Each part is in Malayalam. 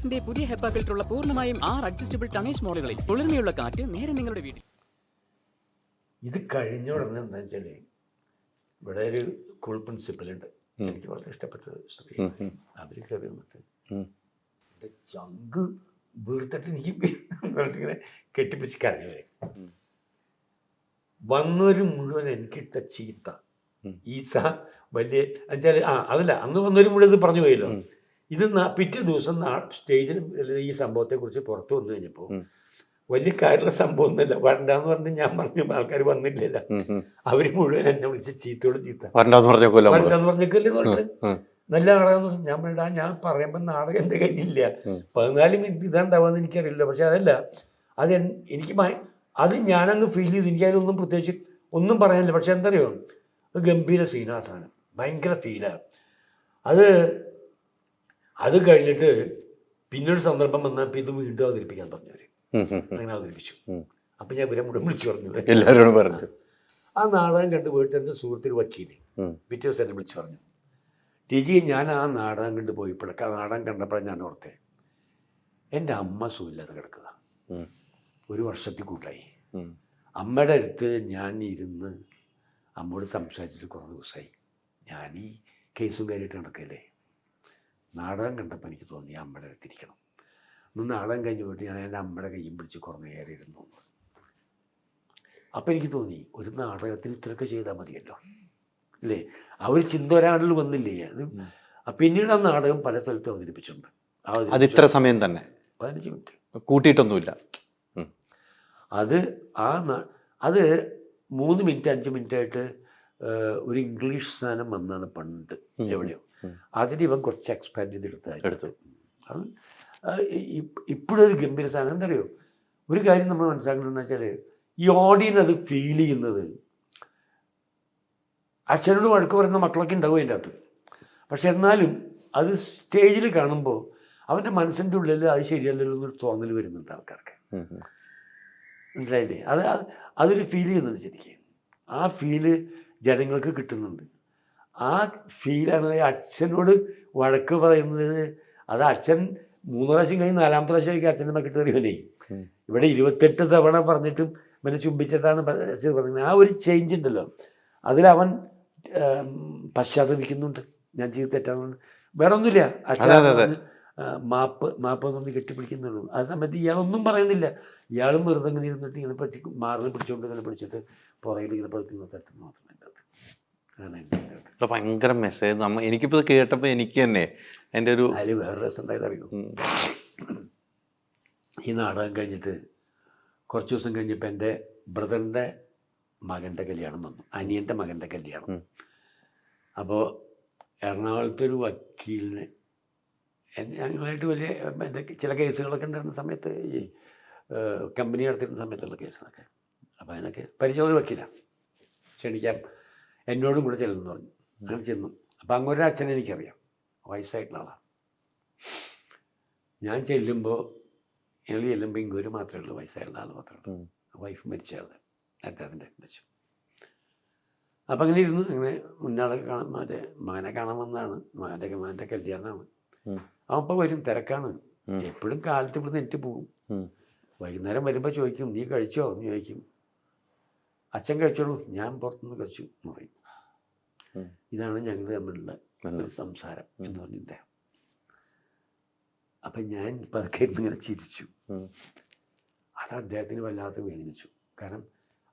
വോൾട്ടാസിന്റെ പുതിയ ഹെപ്പ ഫിൽറ്ററുള്ള പൂർണമായും ആറ് അഡ്ജസ്റ്റബിൾ ടണേഷ് മോഡലുകളിൽ കുളിർമയുള്ള കാറ്റ് നേരെ നിങ്ങളുടെ വീട്ടിൽ. ഇത് കഴിഞ്ഞ ഉടനെ എന്താ വെച്ചാൽ ഇവിടെ ഒരു കൂൾ പ്രിൻസിപ്പൽ ഉണ്ട്. എനിക്ക് വളരെ ഇഷ്ടപ്പെട്ട ഒരു സ്ത്രീ അവർ കയറി വന്നിട്ട് എന്റെ ചങ്ക് വീർത്തിട്ട് എനിക്ക് ഇങ്ങനെ കെട്ടിപ്പിടിച്ച് കരഞ്ഞവരെ വന്നൊരു മുഴുവൻ എനിക്കിട്ട ചീത്ത. ഈസ വലിയ എന്നുവെച്ചാൽ ആ അതല്ല അന്ന് വന്നൊരു മുഴുവൻ ഇത് പറഞ്ഞു പോയല്ലോ. ഇത് പിറ്റേ ദിവസം നാ- സ്റ്റേജിൽ ഈ സംഭവത്തെക്കുറിച്ച് പുറത്തു വന്നു കഴിഞ്ഞപ്പോൾ വലിയ കാര്യമുള്ള സംഭവം ഒന്നുമില്ല വരണ്ടെന്ന് പറഞ്ഞ് ഞാൻ പറഞ്ഞു ആൾക്കാർ വന്നില്ലല്ല. അവർ മുഴുവൻ എന്നെ വിളിച്ച് ചീത്തോട് ചീത്ത. വരണ്ടെന്ന് പറഞ്ഞേക്കല്ലോ ഉം. നല്ല നാടകം ഞാൻ വേണ്ട ഞാൻ പറയുമ്പോൾ നാടകം എന്റെ കയ്യിലില്ല. പതിനാല് മിനിറ്റ് ഇതാണ്ടാവാന്ന് എനിക്കറിയില്ല. പക്ഷെ അതല്ല അത് എനിക്ക് അത് ഞാനങ്ങ് ഫീൽ ചെയ്തു. എനിക്കതിലൊന്നും പ്രത്യേകിച്ച് ഒന്നും പറയാനില്ല. പക്ഷെ എന്തറിയോ? ഗംഭീര സീനാസാണ് ഭയങ്കര ഫീലാണ് അത് അത് കഴിഞ്ഞിട്ട് പിന്നൊരു സന്ദർഭം വന്നപ്പോൾ ഇത് വീണ്ടും അവതരിപ്പിക്കാൻ പറഞ്ഞു അവർ. അങ്ങനെ അവതരിപ്പിച്ചു. അപ്പൊ ഞാൻ ഇവരെ മുഴുവൻ വിളിച്ചു പറഞ്ഞു. എല്ലാവരോടും പറഞ്ഞു. ആ നാടകം കണ്ട് പോയിട്ട് എന്റെ സുഹൃത്തിന് വക്കീൽ പിറ്റേ ദിവസം എന്നെ വിളിച്ചു പറഞ്ഞു. ടിജി ഞാൻ ആ നാടകം കണ്ട് പോയപ്പോഴൊക്കെ ആ നാടകം കണ്ടപ്പോഴാണ് ഞാൻ ഓർത്തേ എന്റെ അമ്മ സുഖമില്ലാതെ കിടക്കുക ഒരു വർഷത്തിൽ കൂട്ടായി അമ്മയുടെ അടുത്ത് ഞാൻ ഇരുന്ന് അമ്മയോട് സംസാരിച്ചിട്ട് കുറേ ദിവസമായി. ഞാൻ ഈ കേസും കാര്യമായിട്ട് നടക്കല്ലേ? നാടകം കണ്ടപ്പോൾ എനിക്ക് തോന്നി അമ്മയുടെ അടുത്തിരിക്കണം. ഒന്ന് നാടകം കഴിഞ്ഞ് പോയിട്ട് ഞാൻ എന്റെ അമ്മയുടെ കയ്യും പിടിച്ച് കുറേ നേരം ഇരുന്നു അപ്പം എനിക്ക് തോന്നി ഒരു നാടകത്തിന് ഇത്രയൊക്കെ ചെയ്താൽ മതിയല്ലോ. അല്ലേ ആ ഒരു ചിന്ത ഒരാളിൽ വന്നില്ലേ? അത് പിന്നീട് ആ നാടകം പല സ്ഥലത്തും അവതരിപ്പിച്ചിട്ടുണ്ട്. അത് ഇത്ര സമയം തന്നെ? പതിനഞ്ച് മിനിറ്റ്. കൂട്ടിയിട്ടൊന്നുമില്ല. അത് ആ അത് മൂന്ന് മിനിറ്റ് അഞ്ച് മിനിറ്റായിട്ട് ഒരു ഇംഗ്ലീഷ് സാധനം വന്നാണ് പണ്ട് എവിടെയോ. അതിന് ഇവൻ കുറച്ച് എക്സ്പാൻഡ് ചെയ്തെടുത്തായിരുന്നു എടുത്തു. അത് ഇപ്പോഴും ഒരു ഗംഭീര സാധനം. എന്തറിയോ ഒരു കാര്യം നമ്മൾ മനസ്സിലാക്കണമെന്ന് വെച്ചാൽ ഈ ഓഡിയൻ അത് ഫീൽ ചെയ്യുന്നത് അച്ഛനോട് വഴക്ക് പറയുന്ന മക്കളൊക്കെ ഉണ്ടാവും അതിന്റെ അകത്ത്. പക്ഷെ എന്നാലും അത് സ്റ്റേജിൽ കാണുമ്പോൾ അവന്റെ മനസ്സിന്റെ ഉള്ളിൽ അത് ശരിയല്ലല്ലോ എന്നൊരു തോന്നൽ വരുന്നുണ്ട് ആൾക്കാർക്ക്. മനസ്സിലായില്ലേ? അത് അത് അതൊരു ഫീൽ ചെയ്യുന്നുണ്ട് ശരിക്കും. ആ ഫീൽ ജനങ്ങൾക്ക് കിട്ടുന്നുണ്ട്. ആ ഫീലാണ് അച്ഛനോട് വഴക്ക് പറയുന്നത്. അത് അച്ഛൻ മൂന്ന് പ്രാവശ്യം കഴിഞ്ഞ് നാലാമത്തെ പ്രാവശ്യം അച്ഛന്റെ മക്കിട്ട് തെറിയല്ലേ ഉം. ഇവിടെ ഇരുപത്തെട്ട് തവണ പറഞ്ഞിട്ടും ഇവനെ ചുംബിച്ചിട്ടാണ് പറഞ്ഞത് ആ ഒരു ചേഞ്ച് ഉണ്ടല്ലോ. അതിലവൻ അവൻ പശ്ചാത്തപിക്കുന്നുണ്ട്. ഞാൻ ചെയ്ത് തെറ്റാന്നുണ്ട് വേറെ ഒന്നുമില്ല അച്ഛൻ മാപ്പ് മാപ്പ് ഒന്നും കെട്ടിപ്പിടിക്കുന്നുള്ളൂ. ആ സമയത്ത് ഇയാളൊന്നും പറയുന്നില്ല. ഇയാളും വെറുതെ ഇങ്ങനെ ഇരുന്നിട്ട് ഇങ്ങനെ പറ്റി മാറിനെ പിടിച്ചുകൊണ്ട് ഇങ്ങനെ പിടിച്ചിട്ട് പുറകിൽ ഇങ്ങനെ പതുക്കുന്ന തട്ടുന്നു മാത്രമേ ഉണ്ടാകൂ. അതാണ് എന്റെ ഒരു- ഇവിടെ ഭയങ്കര മെസ്സേജ് നമ്മ എനിക്കിപ്പോൾ ഇത് കേട്ടപ്പോൾ എനിക്ക് തന്നെ എന്റെ ഒരു അതിൽ വേറെ രസം ഉണ്ടായത് അറിയോ? ഈ നാടകം കഴിഞ്ഞിട്ട് കുറച്ച് ദിവസം കഴിഞ്ഞപ്പോൾ എന്റെ ബ്രദറിന്റെ മകന്റെ കല്യാണം വന്നു. അനിയന്റെ മകന്റെ കല്യാണം. അപ്പോൾ എറണാകുളത്തെ ഒരു വക്കീലിനെ ഞങ്ങളായിട്ട് വലിയ എന്റെ ചില കേസുകളൊക്കെ ഉണ്ടായിരുന്ന സമയത്ത് ഈ കമ്പനി നടത്തിയിരുന്ന സമയത്തുള്ള കേസുകളൊക്കെ. അപ്പോൾ അതിനൊക്കെ പരിചയം ഒരു വക്കീലാണ് ക്ഷണിക്കാം. എന്നോടും കൂടെ ചെല്ലുന്നു പറഞ്ഞു. അങ്ങനെ ചെന്നു. അപ്പോൾ അങ്ങൊരു അച്ഛനെ എനിക്കറിയാം. വയസ്സായിട്ടുള്ള ആളാണ് ഞാൻ ചെല്ലുമ്പോൾ ഞങ്ങൾ ചെല്ലുമ്പോൾ ഇങ്ങൊരു മാത്രമേ ഉള്ളൂ വയസ്സായിട്ടുള്ള ആൾ മാത്രമേ ഉള്ളൂ. വൈഫ് മരിച്ച ആൾ അദ്ദേഹത്തിന്റെ മരിച്ചു. അപ്പം അങ്ങനെ ഇരുന്നു. അങ്ങനെ മുന്നാളെ കാണാൻ മറ്റേ മകനെ കാണാൻ വന്നതാണ്. മകന്റെ മകന്റെ കല്യാണമാണ്. അപ്പം അവൻ ഇപ്പോൾ വരും തിരക്കാണ്. എപ്പോഴും കാലത്ത് ഇവിടുന്ന് എനിക്ക് പോകും. വൈകുന്നേരം വരുമ്പോൾ ചോദിക്കും നീ കഴിച്ചോ? എന്ന് ചോദിക്കും. അച്ഛൻ കഴിച്ചോളൂ ഞാൻ പുറത്തുനിന്ന് കഴിച്ചു എന്ന് പറയും. ഇതാണ് ഞങ്ങൾ തമ്മിലുള്ള ഒരു സംസാരം എന്ന് പറഞ്ഞു ഇദ്ദേഹം. അപ്പം ഞാൻ പതുക്കെ ഇങ്ങനെ ചിരിച്ചു. അത് അദ്ദേഹത്തിന് വല്ലാത്ത വേദനിച്ചു. കാരണം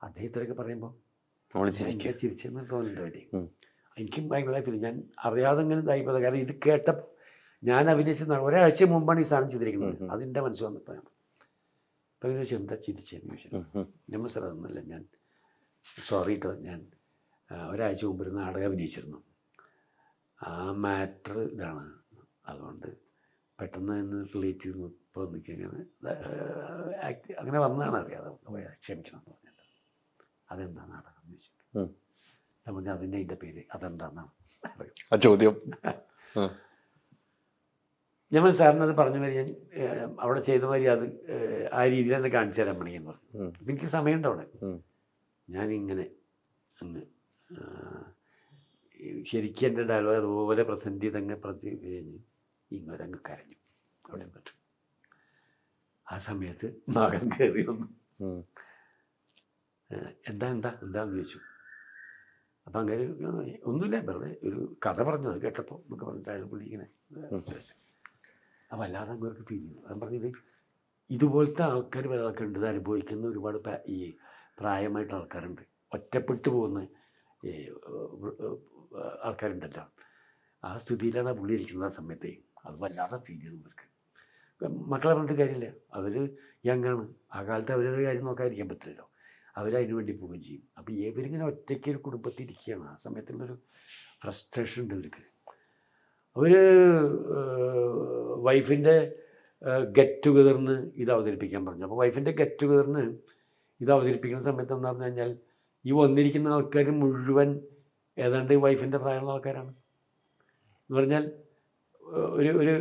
അദ്ദേഹത്തിലൊക്കെ പറയുമ്പോൾ ഞാൻ ഇങ്ങനെ ചിരിച്ചെന്ന് തോന്നുന്നുണ്ട് എനിക്കും ഭയങ്കര ഫീൽ ഞാൻ അറിയാതെ ഇങ്ങനെ ഇതായിപ്പോയത് കാരണം ഇത് കേട്ടപ്പോൾ ഞാൻ അഭിനയിച്ച നാ- ഒരാഴ്ച മുമ്പാണ് ഈ സാധനം ചെയ്തിരിക്കുന്നത്. അതിന്റെ മനസ്സ് വന്നപ്പോൾ ഞാൻ അപ്പം ഇങ്ങനെ ചോദിച്ചു എന്താ ചിരിച്ചെന്ന് ചോദിച്ചു. നമ്മൾ സാർ അതൊന്നുമല്ല. ഞാൻ സോറി കേട്ടോ ഞാൻ ഒരാഴ്ച മുമ്പ് ഒരു നാടകം അഭിനയിച്ചിരുന്നു. ആ മാറ്റർ ഇതാണ്. അതുകൊണ്ട് പെട്ടെന്ന് തന്നെ റിലേറ്റ് ചെയ്യുന്നു ഇപ്പോൾ നിൽക്കുക അങ്ങനെ ആക്ട് അങ്ങനെ വന്നതാണ് അറിയാതെ. ക്ഷമിക്കണം എന്ന് പറഞ്ഞിട്ട്. അതെന്താ നാടകം എന്ന് ചോദിച്ചിട്ട്. ഞാൻ പറഞ്ഞു അതിന്റെ അതിന്റെ പേര് അതെന്താന്നാണ് ആ ചോദ്യം. ഞമ്മൾ ഞാൻ സാറിന് അത് പറഞ്ഞ മാതിരി ഞാൻ അവിടെ ചെയ്ത മാതിരി അത് ആ രീതിയിൽ തന്നെ കാണിച്ചു തരാൻ പണിയെന്ന് പറഞ്ഞു. എനിക്ക് സമയമുണ്ട് അവിടെ. ഞാനിങ്ങനെ അങ്ങ് ശരിക്കും എന്റെ ഡയലോഗ് അതുപോലെ പ്രസന്റ് ചെയ്ത് അങ്ങ് പ്രതി കഴിഞ്ഞ് ഇങ്ങോരങ്ങ് കരഞ്ഞു. അവിടെ നിന്നിട്ട്. ആ സമയത്ത് മകൻ കയറി വന്നു. എന്താ എന്താ എന്താന്ന് ചോദിച്ചു. അപ്പം അങ്ങനെ ഒന്നുമില്ല വെറുതെ ഒരു കഥ പറഞ്ഞു അത് കേട്ടപ്പോൾ എന്നൊക്കെ പറഞ്ഞിട്ട് അയാൾ പുള്ളി ഇങ്ങനെ അപ്പം അല്ലാതെ അങ്ങോട്ട് തിരിഞ്ഞു ഞാൻ പറഞ്ഞത് ഇതുപോലത്തെ ആൾക്കാർ പല ആൾക്കാരുണ്ട് ഇത് അനുഭവിക്കുന്ന ഒരുപാട് ഈ പ്രായമായിട്ടുള്ള ആൾക്കാരുണ്ട്. ഒറ്റപ്പെട്ടു പോകുന്ന ആൾക്കാരുണ്ടല്ലോ. ആ സ്ഥിതിയിലാണ് ആ പുള്ളി ഇരിക്കുന്നത് ആ സമയത്ത്. അത് വല്ലാതെ ഫീൽ ചെയ്തു ഇവർക്ക് മക്കളെ പറഞ്ഞിട്ട് കാര്യമില്ല. അവർ യങ്ങാണ് ആ കാലത്ത് അവരൊരു കാര്യം നോക്കാതിരിക്കാൻ പറ്റില്ലല്ലോ. അവരതിനു വേണ്ടി പോവുകയും ചെയ്യും. അപ്പോൾ ഇവരിങ്ങനെ ഒറ്റയ്ക്ക് ഒരു കുടുംബത്തിൽ ഇരിക്കുകയാണ്. ആ സമയത്തുള്ളൊരു ഫ്രസ്ട്രേഷൻ ഉണ്ട് ഇവർക്ക്. അവർ വൈഫിന്റെ ഗെറ്റ് ടുഗദറിന് ഇത് അവതരിപ്പിക്കാൻ പറഞ്ഞു. അപ്പോൾ വൈഫിന്റെ ഗെറ്റ് ടുഗദറിന് ഇത് അവതരിപ്പിക്കുന്ന സമയത്ത് എന്താ പറഞ്ഞു കഴിഞ്ഞാൽ ഈ വന്നിരിക്കുന്ന ആൾക്കാർ മുഴുവൻ ഏതാണ്ട് വൈഫിന്റെ പ്രായമുള്ള ആൾക്കാരാണ്. എന്ന് പറഞ്ഞാൽ ഒരു ഒരു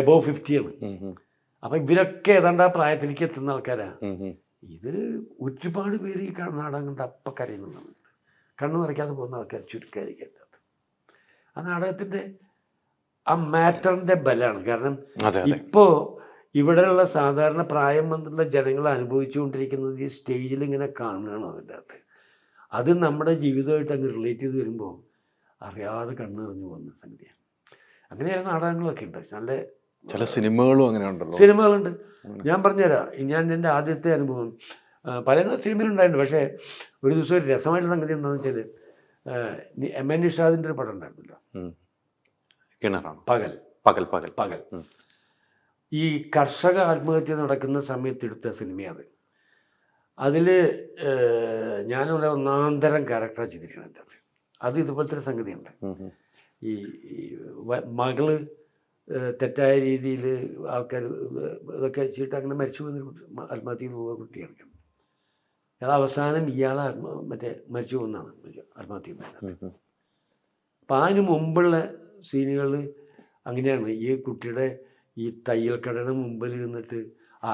എബോവ് ഫിഫ്റ്റിയാണ് അപ്പം ഇവരൊക്കെ ഏതാണ്ട് ആ പ്രായത്തിലേക്ക് എത്തുന്ന ആൾക്കാരാണ്. ഇത് ഒരുപാട് പേര് ഈ നാടകം കണ്ട് അപ്പം കരയുന്നുണ്ടാവും കണ്ണു നിറയ്ക്കാതെ പോകുന്ന ആൾക്കാർ ചുരുക്കായിരിക്കും എന്റെ ആ നാടകത്തിന്റെ ആ മാറ്ററിന്റെ ബലമാണ്. കാരണം ഇപ്പോൾ ഇവിടെയുള്ള സാധാരണ പ്രായം വന്നിട്ടുള്ള ജനങ്ങൾ അനുഭവിച്ചുകൊണ്ടിരിക്കുന്നത് ഈ സ്റ്റേജിൽ ഇങ്ങനെ കാണുകയാണ് അതിന്റെ അകത്ത്. അത് നമ്മുടെ ജീവിതമായിട്ട് അങ്ങ് റിലേറ്റ് ചെയ്ത് വരുമ്പോൾ അറിയാതെ കണ്ണെറിഞ്ഞു പോകുന്ന സംഗതിയാണ്. അങ്ങനെ ചില നാടകങ്ങളൊക്കെ ഉണ്ട്. നല്ല ചില സിനിമകളും അങ്ങനെ ഉണ്ടല്ലോ. സിനിമകളുണ്ട്. ഞാൻ പറഞ്ഞുതരാം. ഞാൻ എന്റെ ആദ്യത്തെ അനുഭവം പല സിനിമയിലുണ്ടായിട്ടുണ്ട് പക്ഷേ ഒരു ദിവസം ഒരു രസമായിട്ടുള്ള സംഗതി എന്താണെന്ന് വെച്ചാൽ എം എൻ നിഷാദിന്റെ ഒരു പടം ഉണ്ടായിരുന്നല്ലോ. കിണറാണ്. പകൽ. പകൽ പകൽ. പകൽ. ഈ കർഷക ആത്മഹത്യ നടക്കുന്ന സമയത്ത് എടുത്ത സിനിമയത് അതിൽ ഞാനൊരു ഒന്നാന്തരം ക്യാരക്ടറാണ് ചെയ്തിരിക്കുന്നത് എന്റെ അത്. അത് ഇതുപോലത്തെ സംഗതിയുണ്ട്. ഈ മകൾ തെറ്റായ രീതിയിൽ ആൾക്കാർ ഇതൊക്കെ ചെയ്തിട്ട് അങ്ങനെ മരിച്ചു പോകുന്നൊരു ആത്മഹത്യ ചെയ്തു പോകുന്ന കുട്ടിയാണ്. അത് അവസാനം ഇയാൾ മറ്റേ മരിച്ചു പോകുന്നതാണ് ആത്മഹത്യ ചെയ്യുന്നത്. അപ്പം അതിന് മുമ്പുള്ള സീനുകൾ അങ്ങനെയാണ്. ഈ കുട്ടിയുടെ ഈ തയ്യൽക്കടയുടെ മുമ്പിൽ നിന്നിട്ട്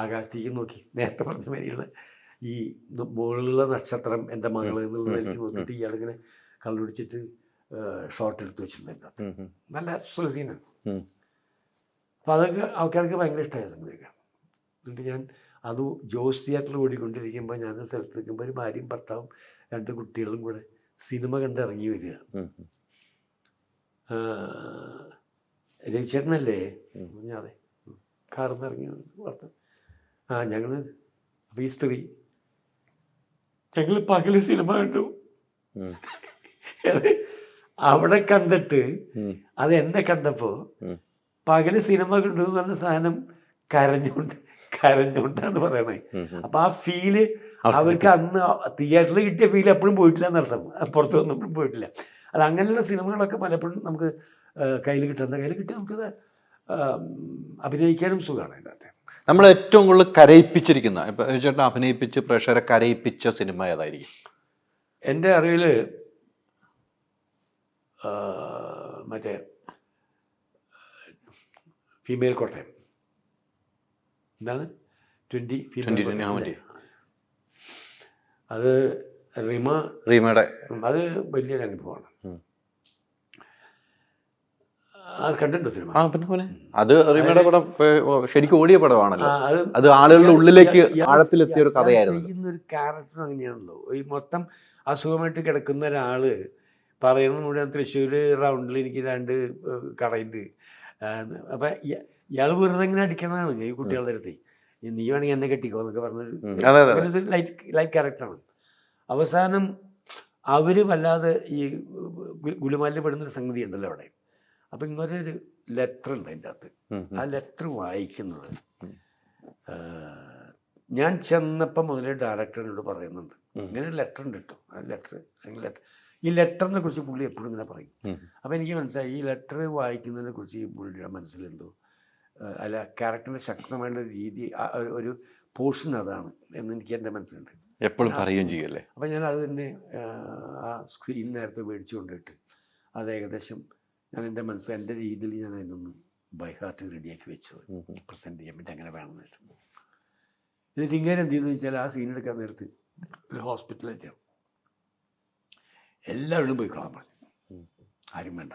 ആകാശത്തേക്ക് നോക്കി. നേരത്തെ പറഞ്ഞ മാതിരിയുള്ള ഈ മുകളിലുള്ള നക്ഷത്രം എന്റെ മകൾ എനിക്ക് നോക്കിയിട്ട് ഇയാളിങ്ങനെ കള്ളുപിടിച്ചിട്ട് ഷോട്ട് എടുത്ത് വെച്ചിട്ടുണ്ട്. നല്ല സീനാണ്. അപ്പോൾ അതൊക്കെ ആൾക്കാർക്ക് ഭയങ്കര ഇഷ്ടമായ സംഗതിയൊക്കെ എന്നിട്ട് ഞാൻ അത് ജോസ് തിയേറ്ററിൽ ഓടിക്കൊണ്ടിരിക്കുമ്പോൾ ഞാൻ സ്ഥലത്ത് നിൽക്കുമ്പോൾ ഒരു ഭാര്യയും ഭർത്താവും രണ്ട് കുട്ടികളും കൂടെ സിനിമ കണ്ടിറങ്ങി വരിക. രവിചേട്ടനല്ലേ. ഞാൻ അതെ കാറിൽ നിന്ന് ഇറങ്ങി വാർത്ത ആ ഞങ്ങൾ അപ്പോൾ ഈ സ്ത്രീ ഞങ്ങൾ പകൽ സിനിമ കണ്ടു. അവിടെ കണ്ടിട്ട് അത് എന്നെ കണ്ടപ്പോൾ. പകൽ സിനിമ കണ്ടു എന്ന് പറഞ്ഞ സാധനം കരഞ്ഞുകൊണ്ട് കരഞ്ഞുകൊണ്ടാണ് പറയണേ. അപ്പം ആ ഫീൽ അവർക്ക് അവർക്ക് അന്ന് തിയേറ്ററിൽ കിട്ടിയ ഫീൽ എപ്പോഴും പോയിട്ടില്ല എന്നർത്ഥം. പുറത്തു വന്നപ്പോഴും പോയിട്ടില്ല. അല്ല അങ്ങനെയുള്ള സിനിമകളൊക്കെ പലപ്പോഴും നമുക്ക് കയ്യിൽ കിട്ടുന്ന കയ്യിൽ കിട്ടി നമുക്കത് അഭിനയിക്കാനും സുഖമാണ് അതിന്റെ അകത്ത് നമ്മൾ ഏറ്റവും കൂടുതൽ കരയിപ്പിച്ചിരിക്കുന്ന ഇപ്പം ചേട്ടൻ അഭിനയിപ്പിച്ച് പ്രേക്ഷകരെ കരയിപ്പിച്ച സിനിമ ഏതായിരിക്കും? എന്റെ അറിവിൽ മറ്റേ ഫീമെയിൽ കോട്ടയം. എന്താണ്? ട്വന്റി 20, 20, ആ, അത് റിമ റീമയുടെ അത് വലിയൊരു അനുഭവമാണ്. അത് കണ്ടിട്ടുണ്ടോ സിനിമ. ആ പിന്നെ പോലെ? അത് റീമയുടെ പടം ശരിക്കും ഓടിയ പടമാണല്ലോ. അത് ആളുകളുടെ ഉള്ളിലേക്ക് ആഴത്തിലെത്തിയ ഒരു കഥയായിരുന്നു ചെയ്യുന്ന ഒരു ക്യാരക്ടർ അങ്ങനെയാണല്ലോ. ഈ മൊത്തം അസുഖമായിട്ട് കിടക്കുന്ന ഒരാൾ പറയുന്ന മുഴുവൻ തൃശ്ശൂർ റൗണ്ടിൽ എനിക്ക് രണ്ട് കടയുണ്ട്. അപ്പം ഇയാൾ വെറുതെ ഇങ്ങനെ അടിക്കണതാണ് ഈ കുട്ടികളുടെ അടുത്ത്. നീ വേണമെങ്കിൽ എന്നെ കെട്ടിക്കോ എന്നൊക്കെ പറഞ്ഞൊരു ലൈറ്റ് ലൈറ്റ് ക്യാരക്ടറാണ് അവസാനം അവർ വല്ലാതെ ഈ ഗുലുമാലിൽ പെടുന്നൊരു സംഗതി ഉണ്ടല്ലോ അവിടെ. അപ്പം ഇങ്ങനെ ഒരു ലെറ്റർ ഉണ്ട് അതിന്റെ അകത്ത്. ആ ലെറ്റർ വായിക്കുന്നത്. ഞാൻ ചെന്നപ്പോൾ മുതലേ ഡയറക്ടറിനോട് പറയുന്നുണ്ട്. ഇങ്ങനെ ഒരു ലെറ്റർ ഉണ്ട് കിട്ടും ആ ലെറ്റർ ലെറ്റർ ഈ ലെറ്ററിനെ കുറിച്ച് പുള്ളി എപ്പോഴും ഇങ്ങനെ പറയും. അപ്പം അപ്പോൾ എനിക്ക് മനസ്സിലായി ഈ ലെറ്റർ വായിക്കുന്നതിനെ കുറിച്ച് ഈ പുള്ളിയുടെ മനസ്സിലെന്തോ അല്ല ക്യാരക്ടറിന്റെ ശക്തമായിട്ടുള്ള രീതി ഒരു- പോർഷൻ അതാണ് എന്ന് എനിക്ക് എന്റെ മനസ്സിലുണ്ട്. എപ്പോഴും പറയുകയും ചെയ്യല്ലേ അപ്പം ഞാൻ അത് തന്നെ ആ, ആ സ്ക്രീൻ നേരത്തെ മേടിച്ചു കൊണ്ടിട്ട് അത് ഏകദേശം ഞാൻ എന്റെ മനസ്സിൽ എന്റെ രീതിയിൽ ഞാൻ അതിനൊന്ന് ബൈ ഹാർട്ട് റെഡിയാക്കി വെച്ചത്. പ്രസന്റ് ചെയ്യാൻ വേണ്ടി അങ്ങനെ വേണമെന്ന് എന്നിട്ട് ഇങ്ങനെ എന്ത് ചെയ്തെന്ന് വെച്ചാൽ ആ സീൻ എടുക്കാൻ നേരത്ത് ഒരു ഹോസ്പിറ്റലായിട്ടാണ് എല്ലാവരും പോയി കാണാൻ പറഞ്ഞു. ആരും വേണ്ട.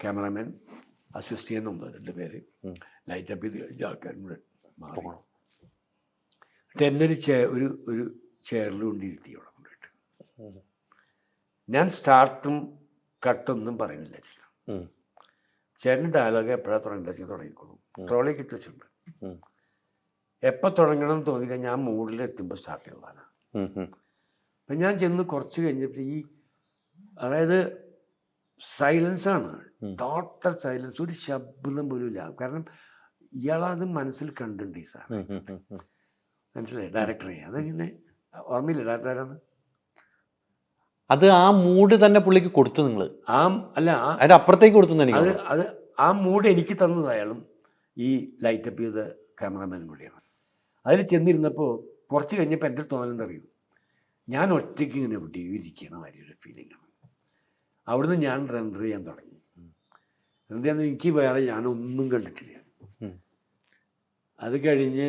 ക്യാമറാമാൻ അസിസ്റ്റ് ചെയ്യാൻ ഒന്ന് രണ്ട് പേര്. ലൈറ്റ് അപ്പ് ചെയ്ത് കഴിഞ്ഞ ആൾക്കാരും കൂടെ മാറി. എന്നിട്ട് എന്നൊരു ഒരു ചെ ഒരു ഒരു ചെയറിൽ കൊണ്ടിരുത്തി അവിടെ കൊണ്ടിട്ട് ഞാൻ സ്റ്റാർട്ടും കട്ടൊന്നും പറയുന്നില്ല ചേട്ടൻ. ചേട്ടൻ ഡയലോഗ് എപ്പോഴാണ് തുടങ്ങേണ്ടത് വെച്ചാൽ തുടങ്ങിക്കോളും. ട്രോളി കിട്ടി വെച്ചിട്ടുണ്ട്. എപ്പോൾ തുടങ്ങണം എന്ന് തോന്നി കഴിഞ്ഞാൽ ആ മൂഡിൽ എത്തുമ്പോൾ സ്റ്റാർട്ട് ഉം. അപ്പം ഞാൻ ചെന്ന് കുറച്ച് കഴിഞ്ഞപ്പോൾ ഈ അതായത് സൈലൻസ് ആണ്. ടോട്ടൽ സൈലൻസ് ഒരു ശബ്ദം പോലും ഇല്ല. കാരണം ഇയാളത് മനസ്സിൽ കണ്ടിട്ടുണ്ട് ഈ സാർ. മനസ്സിലായി? ഡയറക്ടറെ അതിങ്ങനെ? ഓർമ്മയില്ല ഡയറക്ടറാണ് അത് ആ മൂഡ് തന്നെ പുള്ളിക്ക് കൊടുത്തു നിങ്ങൾ ആ അല്ല അതിന്റെ അപ്പുറത്തേക്ക് കൊടുത്തു എനിക്ക് അത് തോന്നുന്നു. അത് ആ മൂഡ് എനിക്ക് തന്നത് അയാളും ഈ ലൈറ്റ് അപ്പ് ചെയ്ത ക്യാമറമാനും കൂടിയാണ്. അതിൽ ചെന്നിരുന്നപ്പോൾ കുറച്ച് കഴിഞ്ഞപ്പോൾ എന്റെ തോന്നലെന്താ അറിയൂ? ഞാൻ ഒറ്റയ്ക്ക് ഇങ്ങനെ ഒരു ഫീലിംഗ് ആണ്. അവിടുന്ന് ഞാൻ റെൻഡർ ചെയ്യാൻ തുടങ്ങി. റെൻഡർ ചെയ്യാൻ എനിക്ക് വേറെ ഞാനൊന്നും കണ്ടിട്ടില്ല. അത് കഴിഞ്ഞ്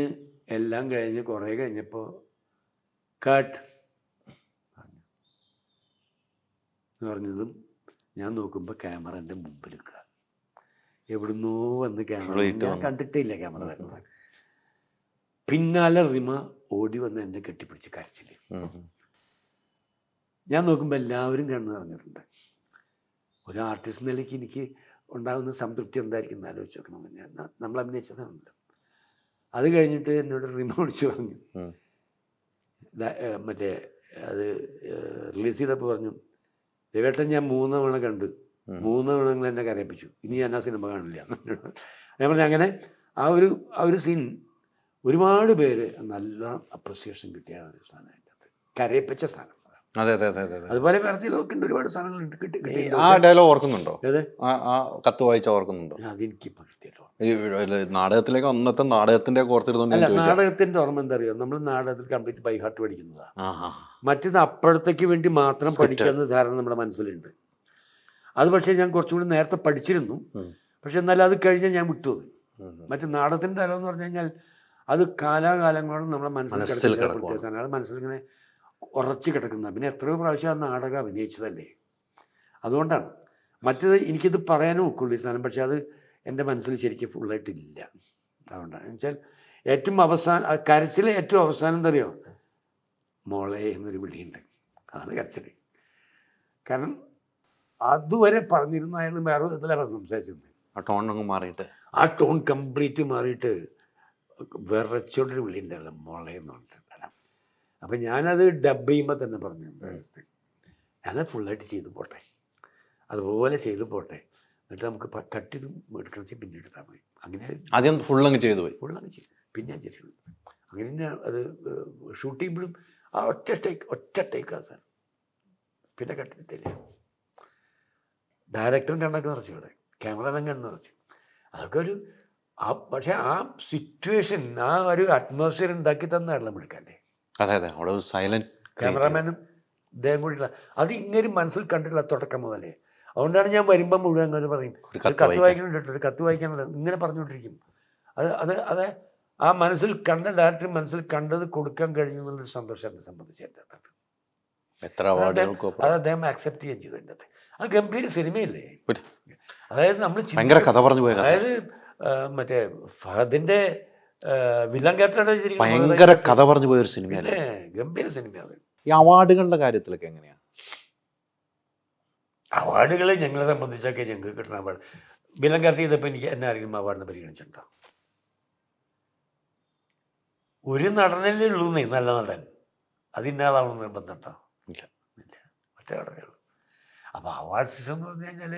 എല്ലാം കഴിഞ്ഞ് കുറേ കഴിഞ്ഞപ്പോൾ കട്ട് എന്ന് പറഞ്ഞതും ഞാൻ നോക്കുമ്പോൾ ക്യാമറ എന്റെ മുമ്പിൽ നിൽക്കുക എവിടുന്നോ വന്ന് ക്യാമറ ഞാൻ കണ്ടിട്ടില്ല ക്യാമറ വരുന്നത്. പിന്നാലെ റിമ ഓടി വന്ന് എന്നെ കെട്ടിപ്പിടിച്ച് കരച്ചിൽ. ഉം, ഉം. ഞാൻ നോക്കുമ്പോൾ എല്ലാവരും കണ്ണു നിറഞ്ഞിട്ടുണ്ട്. ഒരു ആർട്ടിസ്റ്റ് നിലയ്ക്ക് എനിക്ക് ഉണ്ടാകുന്ന സംതൃപ്തി എന്തായിരിക്കും എന്ന് ആലോചിച്ച് നോക്കണം. ഞാൻ നമ്മൾ അഭിനയിച്ചതാണല്ലോ. അത് കഴിഞ്ഞിട്ട് എന്നോട് റിമ വിളിച്ച് പറഞ്ഞു. മറ്റേ അത് റിലീസ് ചെയ്തപ്പോൾ പറഞ്ഞു രവേട്ടൻ ഞാൻ മൂന്ന് തവണ കണ്ട്. മൂന്ന് തവണ നിങ്ങൾ എന്നെ കരയിപ്പിച്ചു. ഇനി ഞാൻ ആ സിനിമ കാണില്ല. ഞാൻ പറഞ്ഞു അങ്ങനെ ആ ഒരു ആ ഒരു സീൻ ഒരുപാട് പേര് നല്ല അപ്രിസിയേഷൻ കിട്ടിയ ഒരു സാധനം അതിന്റെ അകത്ത് കരയിപ്പിച്ച സാധനം. അതെ അതെ അതെ അതെ അതെ. അതുപോലെ ചിലർക്ക് ഉണ്ട് ഒരുപാട് സാധനങ്ങൾ കിട്ടി കിട്ടി ആ ഡയലോഗ് ഓർക്കുന്നുണ്ടോ? ആ ആ കത്ത് വായിച്ച ഓർക്കുന്നുണ്ടോ? അതെനിക്ക് നാടകത്തിലേക്ക് അന്നത്തെ നാടകത്തിന്റെ ഓർത്തിരുന്നോണ്ട് നാടകത്തിന്റെ ഓർമ്മ എന്താ അറിയോ നമ്മൾ നാടകത്തിൽ കംപ്ലീറ്റ് ബൈ ഹാർട്ട് പഠിക്കുന്നതാണ് മറ്റേത് അപ്പോഴത്തേക്ക് വേണ്ടി മാത്രം പഠിക്കാന്ന് പഠിക്കാവുന്ന ധാരണ നമ്മുടെ മനസ്സിലുണ്ട്. അത് പക്ഷേ ഞാൻ കുറച്ചും കൂടി നേരത്തെ പഠിച്ചിരുന്നു. പക്ഷെ എന്നാലും അത് കഴിഞ്ഞാൽ ഞാൻ വിട്ടു അത്. മറ്റേ നാടകത്തിന്റെ തലം എന്ന് പറഞ്ഞു കഴിഞ്ഞാൽ അത് കാലാകാലങ്ങളോട് നമ്മുടെ മനസ്സിൽ മനസ്സിലിങ്ങനെ ഉറച്ചു കിടക്കുന്ന പിന്നെ എത്രയോ പ്രാവശ്യം ആ നാടകം അഭിനയിച്ചതല്ലേ? അതുകൊണ്ടാണ്. മറ്റേത് എനിക്കിത് പറയാനും ഒക്കുള്ളൂ ഈ സാധനം. പക്ഷെ അത് എന്റെ മനസ്സിൽ ശരിക്കും ഫുള്ളായിട്ടില്ല. അതുകൊണ്ടാണ്. വെച്ചാൽ ഏറ്റവും അവസാനം കരച്ചിലെ ഏറ്റവും അവസാനം എന്താ അറിയോ മോളെ എന്നൊരു വിളിയുണ്ട്. അതാണ് കരച്ചിൽ. കാരണം അതുവരെ പറഞ്ഞിരുന്ന അയാൾ വേറെ വിധത്തിലാണ് സംസാരിച്ചിരുന്നത്. ആ ടോൺ അങ്ങ് മാറിയിട്ട്. ആ ടോൺ കംപ്ലീറ്റ് മാറിയിട്ട് വിറച്ചോണ്ടൊരു വിളി ഉണ്ടാവില്ല മോളെ എന്ന് പറഞ്ഞിട്ടുണ്ടല്ല അപ്പം ഞാനത് ഡബ് ചെയ്യുമ്പോൾ തന്നെ പറഞ്ഞു ഞാനത് ഫുള്ളായിട്ട് ചെയ്തു പോട്ടെ. അതുപോലെ ചെയ്തു പോട്ടെ. എന്നിട്ട് നമുക്ക് കട്ട് ചെയ്ത് എടുക്കണം വെച്ചാൽ പിന്നെ എടുത്താൽ മതി. അങ്ങനെ ആദ്യം ഫുള്ളങ്ങ് ചെയ്തു പോയി. ഫുള്ളങ്ങ് ചെയ്തു. പിന്നെ ചെയ്തു. അങ്ങനെ അത് ഷൂട്ട് ചെയ്യുമ്പോഴും ആ ഒറ്റ ടേക്ക് ഒറ്റ ടേക്കാണ് സാർ. പിന്നെ കട്ട് ചെയ്തിട്ടില്ല. ഡയറക്ടറും കണ്ണൊക്കെ നിറച്ചു ഇവിടെ. ക്യാമറമാൻ കണ്ണ് നിറച്ചു. അതൊക്കെ ഒരു ആ പക്ഷേ ആ സിറ്റുവേഷൻ ആ ഒരു അറ്റ്മോസ്ഫിയർ ഉണ്ടാക്കി തന്നാണല്ലോ എടുക്കാല്ലേ? അതെ അതെ. അവിടെ ഒരു സൈലന്റ് ക്യാമറാമാനും ഇദ്ദേഹം കൂടിയുള്ള അത് ഇങ്ങനെ മനസ്സിൽ കണ്ടിട്ടില്ല തുടക്കം മുതലേ. അതുകൊണ്ടാണ് ഞാൻ വരുമ്പോൾ മുഴുവൻ അങ്ങനെ പറയും. ഒരു കത്ത് കേട്ടോ, ഒരു കത്ത് വായിക്കാനുണ്ട് ഇങ്ങനെ പറഞ്ഞുകൊണ്ടിരിക്കും. അത് അത് അത് ആ മനസ്സിൽ കണ്ട ഡയറക്ടർ മനസ്സിൽ കണ്ടത് കൊടുക്കാൻ കഴിഞ്ഞു എന്നുള്ളൊരു സന്തോഷം എന്നെ സംബന്ധിച്ച് എന്റെ എത്ര അത് അവാർഡുകൾക്കും അദ്ദേഹം- ആക്സെപ്റ്റ് ചെയ്യുകയും ചെയ്തു എന്റെ അത് ഗംഭീര സിനിമയല്ലേ? അതായത് നമ്മൾ ഭയങ്കര കഥ പറഞ്ഞു പോയ കഥ. അതായത് മറ്റേ ഫഹദിന്റെ വില്ലൻ ക്യാപ്റ്റനായിട്ട് ഭയങ്കര കഥ പറഞ്ഞു പോയൊരു പിന്നെ ഗംഭീര സിനിമയാണ്. ഈ അവാർഡുകളുടെ കാര്യത്തിലൊക്കെ എങ്ങനെയാണ് അവാർഡുകൾ ഞങ്ങളെ സംബന്ധിച്ചൊക്കെ ഞങ്ങൾക്ക് കിട്ടുന്ന അവാർഡ്. വില്ലൻ ക്യാപ്റ്റൻ ചെയ്തപ്പോൾ എനിക്ക് എന്നെ ആരെങ്കിലും അവാർഡിന് പരിഗണിച്ചിട്ടുണ്ടോ? ഒരു നടനല്ലേ ഉള്ളൂ നീ നല്ല നടൻ. അതിന്റെ ആളാവണം നിർബന്ധം ഉണ്ടോ ഇല്ല. ഇല്ല. ഒറ്റ നടനേ ഉള്ളൂ. അപ്പോൾ അവാർഡ് സിസ്റ്റം എന്ന് പറഞ്ഞു കഴിഞ്ഞാൽ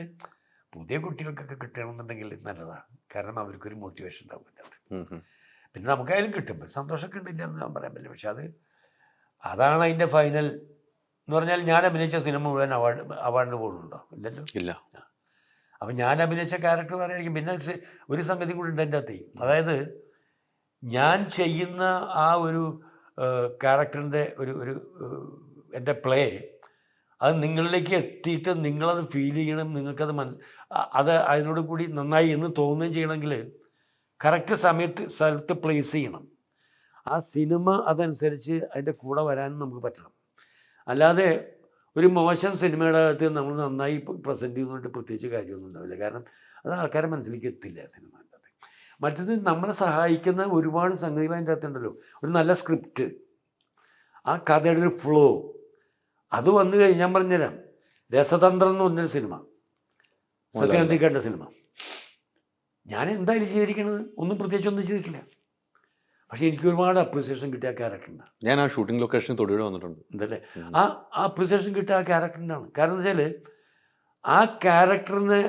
പുതിയ കുട്ടികൾക്കൊക്കെ കിട്ടണമെന്നുണ്ടെങ്കിൽ നല്ലതാണ് കാരണം അവർക്കൊരു മോട്ടിവേഷൻ ഉണ്ടാവും അതിന്റെ. പിന്നെ നമുക്കായാലും കിട്ടും. സന്തോഷമൊക്കെ ഉണ്ടില്ല എന്ന് ഞാൻ പറയാൻ പറ്റില്ല. പക്ഷെ അത് അതാണ് അതിന്റെ ഫൈനൽ എന്ന് പറഞ്ഞാൽ ഞാൻ അഭിനയിച്ച സിനിമ മുഴുവൻ അവാർഡ് അവാർഡിന് പോകുന്നുണ്ടോ ഇല്ലല്ലോ? ഇല്ല. അപ്പം ഞാൻ അഭിനയിച്ച ക്യാരക്ടർ പറയായിരിക്കും പിന്നെ ഒരു സംഗതി കൂടി ഉണ്ട് എന്റെ അകത്ത്. അതായത് ഞാൻ ചെയ്യുന്ന ആ ഒരു ക്യാരക്ടറിന്റെ ഒരു ഒരു എന്റെ പ്ലേ അത് നിങ്ങളിലേക്ക് എത്തിയിട്ട് നിങ്ങളത് ഫീൽ ചെയ്യണം. നിങ്ങൾക്കത് മനസ് അത് അതിനോട് കൂടി നന്നായി എന്ന് തോന്നുകയും ചെയ്യണമെങ്കിൽ കറക്റ്റ് സമയത്ത് സ്ഥലത്ത് പ്ലേസ് ചെയ്യണം. ആ സിനിമ അതനുസരിച്ച് അതിന്റെ കൂടെ വരാനും നമുക്ക് പറ്റണം. അല്ലാതെ ഒരു മോശം സിനിമയുടെ അകത്ത് നമ്മൾ നന്നായി പ്രസന്റ് ചെയ്യുന്നതുകൊണ്ട് പ്രത്യേകിച്ച് കാര്യമൊന്നും ഉണ്ടാവില്ല. കാരണം അത് ആൾക്കാരെ മനസ്സിലേക്ക് എത്തില്ല സിനിമ മറ്റത് നമ്മളെ സഹായിക്കുന്ന ഒരുപാട് സംഗതികൾ അതിന്റെ അകത്തുണ്ടല്ലോ ഒരു നല്ല സ്ക്രിപ്റ്റ് ആ കഥയുടെ ഒരു ഫ്ലോ അത് വന്നു കഴിഞ്ഞാൽ ഞാൻ പറഞ്ഞുതരാം. രസതന്ത്രം എന്ന് പറഞ്ഞൊരു സിനിമ സത്യാന്തിക്കാരുടെ സിനിമ ഞാൻ എന്തായാലും ചെയ്തിരിക്കുന്നത് ഒന്നും പ്രത്യേകിച്ച് ഒന്നും ചെയ്തിട്ടില്ല. പക്ഷേ എനിക്ക് ഒരുപാട് അപ്രിസിയേഷൻ കിട്ടിയ ക്യാരക്ടറിനാണ് ഞാൻ ആ ഷൂട്ടിംഗ് ലൊക്കേഷൻ തൊടിയുടെ വന്നിട്ടുണ്ട്. എന്തല്ലേ ആ ആ അപ്രിസിയേഷൻ കിട്ടിയ ആ ക്യാരക്ടറിനാണ് കാരണം എന്ന് വെച്ചാൽ ആ ക്യാരക്ടറിനെ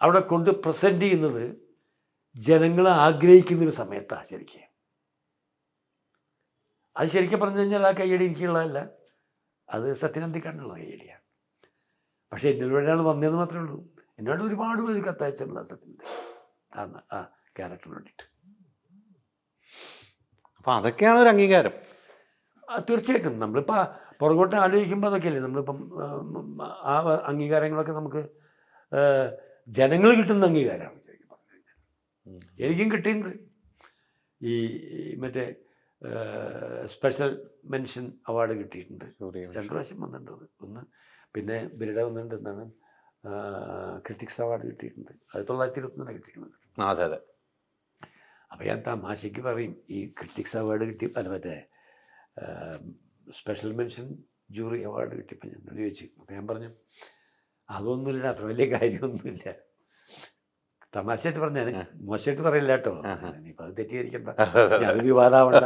അവിടെ കൊണ്ട് പ്രസന്റ് ചെയ്യുന്നത് ജനങ്ങൾ ആഗ്രഹിക്കുന്ന ഒരു സമയത്താണ് ശരിക്കും. അത് ശരിക്കും പറഞ്ഞു കഴിഞ്ഞാൽ ആ കയ്യടി എനിക്കുള്ളതല്ല. അത് സത്യനന്ദിക്കാണ്ടുള്ള കയ്യടിയാണ്. പക്ഷേ എന്നോട് വേണ്ടിയാണ് വന്നതെന്ന് മാത്രമേ ഉള്ളൂ. എന്നോട് ഒരുപാട് പേര് കത്തയച്ചിട്ടുള്ള സത്യനന്ദി ആ ആ ക്യാരക്ടറിന് വേണ്ടിയിട്ട് അപ്പൊ അതൊക്കെയാണ് ഒരു അംഗീകാരം. തീർച്ചയായിട്ടും. നമ്മളിപ്പോൾ പുറകോട്ട് ആലോചിക്കുമ്പോൾ അതൊക്കെയല്ലേ? നമ്മളിപ്പം ആ അംഗീകാരങ്ങളൊക്കെ നമുക്ക് ജനങ്ങൾ കിട്ടുന്ന അംഗീകാരമാണ് ശരിക്കും പറഞ്ഞു കഴിഞ്ഞാൽ. എനിക്കും കിട്ടിയിട്ടുണ്ട്. ഈ ഈ മറ്റേ സ്പെഷ്യൽ മെൻഷൻ അവാർഡ് കിട്ടിയിട്ടുണ്ട്. രണ്ട് പ്രാവശ്യം വന്നിട്ടുണ്ട്. ഒന്ന് പിന്നെ ബിരുദ വന്നിട്ടുണ്ട്. എന്നാണ് ക്രിറ്റിക്സ് അവാർഡ് കിട്ടിയിട്ടുണ്ട്. അത് തൊള്ളായിരത്തി ഇരുപത്തൊന്നിനാണ് കിട്ടിയിട്ടുണ്ട്. അതെ അതെ. അപ്പോൾ ഞാൻ തമാശയ്ക്ക് പറയും ഈ ക്രിറ്റിക്സ് അവാർഡ് കിട്ടി അല്ല മറ്റേ സ്പെഷ്യൽ മെൻഷൻ ജൂറി അവാർഡ് കിട്ടിയപ്പോൾ ഞാൻ ചോദിച്ചു. അപ്പോൾ ഞാൻ പറഞ്ഞു അതൊന്നുമില്ല അത്ര വലിയ കാര്യമൊന്നുമില്ല. തമാശയായിട്ട് പറഞ്ഞ മോശമായിട്ട് പറയില്ല കേട്ടോ. ഇനിയിപ്പോൾ അത് തെറ്റിദ്ധരിക്കണ്ട. ഞാൻ വിവാദമാവണ്ട.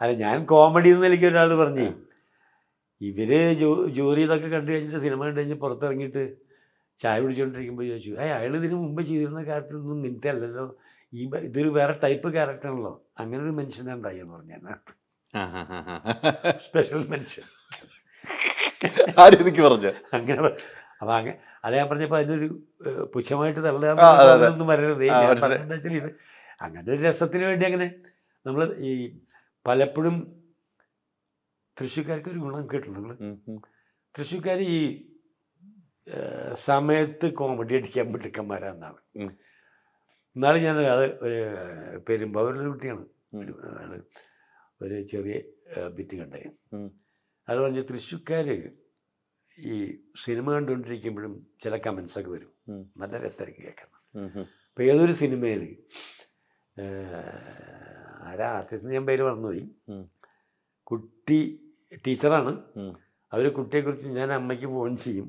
അല്ല ഞാൻ കോമഡി എന്ന് എനിക്ക് ഒരാൾ പറഞ്ഞേ ഇവർ ജൂ- ജൂറി ഇതൊക്കെ കണ്ടു കഴിഞ്ഞിട്ട് സിനിമ കണ്ടു കഴിഞ്ഞ് പുറത്തിറങ്ങിയിട്ട് ചായ കുടിച്ചുകൊണ്ടിരിക്കുമ്പോൾ ചോദിച്ചു ഏ അയാൾ ഇതിന് മുമ്പ് ചെയ്തിരുന്ന ക്യാരക്ടർ ഒന്നും നിന്റെ അല്ലല്ലോ. ഈ ഇതൊരു വേറെ ടൈപ്പ് ക്യാരക്ടറാണല്ലോ അങ്ങനെ ഒരു മെൻഷൻ ഉണ്ടായി എന്ന് പറഞ്ഞു ആ. സ്പെഷ്യൽ മെൻഷൻ എനിക്ക് പറഞ്ഞു? അങ്ങനെ അപ്പം അങ്ങനെ അത് ഞാൻ പറഞ്ഞപ്പോൾ അതിനൊരു പുച്ഛമായിട്ട്. തള്ളാതൊന്നും വരരുത്. വെച്ചാൽ ഇത് അങ്ങനെ ഒരു രസത്തിന് വേണ്ടി അങ്ങനെ നമ്മൾ ഈ പലപ്പോഴും തൃശ്ശൂർക്കാർക്ക് ഒരു ഗുണം കേട്ടിട്ടുണ്ട്. തൃശ്ശൂർക്കാർ ഈ സമയത്ത് കോമഡി അടിക്കാൻ മിടുക്കന്മാരാന്നാണ്. എന്നാലും ഞാൻ അത് ഒരു പെരുമ്പാവൂരിലെ കുട്ടിയാണ് ഒരു ചെറിയ ബിറ്റ് കണ്ടേ. അത് പറഞ്ഞ് തൃശ്ശൂർക്കാർ ഈ സിനിമ കണ്ടുകൊണ്ടിരിക്കുമ്പോഴും ചില കമൻസൊക്കെ വരും നല്ല രസമായിരിക്കും കേൾക്കുന്നത്. അപ്പോൾ ഏതൊരു സിനിമയിൽ ആരാ ആർട്ടിസ്റ്റ് ഞാൻ പേര് മറന്നുപോയി ഉം. കുട്ടി ടീച്ചറാണ്. അവർ കുട്ടിയെക്കുറിച്ച് ഞാൻ അമ്മയ്ക്ക് ഫോൺ ചെയ്യും.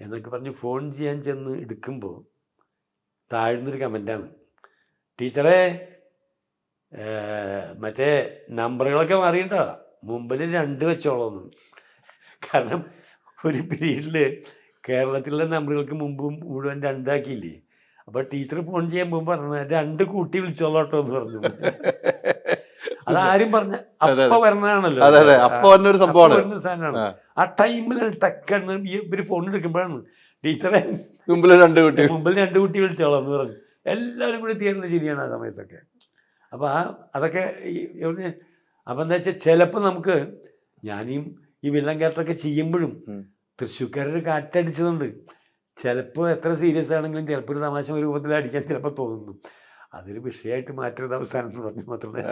എന്നൊക്കെ പറഞ്ഞ് ഫോൺ ചെയ്യാൻ ചെന്ന് എടുക്കുമ്പോൾ താഴ്ന്നൊരു കമന്റാണ് ടീച്ചറെ മറ്റേ നമ്പറുകളൊക്കെ മാറിയിട്ടോ. മുമ്പിൽ രണ്ട് വെച്ചോളൂന്ന്. കാരണം ഒരു പീരീഡിൽ കേരളത്തിലുള്ള നമ്പറുകൾക്ക് മുമ്പ് മുഴുവൻ രണ്ടാക്കിയില്ലേ? അപ്പോൾ ടീച്ചർ ഫോൺ ചെയ്യാൻ മുമ്പ് പറഞ്ഞു രണ്ട് കൂട്ടി വിളിച്ചോളോട്ടോ എന്ന് പറഞ്ഞു. അതാരും പറഞ്ഞ അപ്പ അതെ അതെ. അപ്പൊ ഒരു സംഭവമാണ്. സാധനമാണ്. ആ. ടൈമിൽ ടക്കാണ് ഇവർ ഫോൺ എടുക്കുമ്പോഴാണ്. ടീച്ചറെ മുമ്പിൽ രണ്ട് കുട്ടി. മുമ്പിൽ രണ്ട് കുട്ടി വിളിച്ചോളാം എന്ന് പറഞ്ഞു. എല്ലാവരും കൂടി തീരുന്ന ശരിയാണ് ആ സമയത്തൊക്കെ. അപ്പോൾ ആ അതൊക്കെ ഈ എവിടുന്ന് അപ്പം എന്താ വെച്ചാൽ ചിലപ്പോൾ നമുക്ക് ഞാനീ ഈ വില്ലൻ ക്യാരക്ടറൊക്കെ ചെയ്യുമ്പോഴും തൃശ്ശൂക്കാരൊരു കാറ്റടിച്ചതുണ്ട് ചിലപ്പോൾ എത്ര സീരിയസ് ആണെങ്കിലും ചിലപ്പോൾ ഒരു തമാശ രൂപത്തിൽ അടിക്കാൻ ചിലപ്പോൾ തോന്നുന്നു. അതൊരു വിഷയമായിട്ട് മാറ്റരുത് അവസാനം എന്ന് പറഞ്ഞു മാത്രമേ.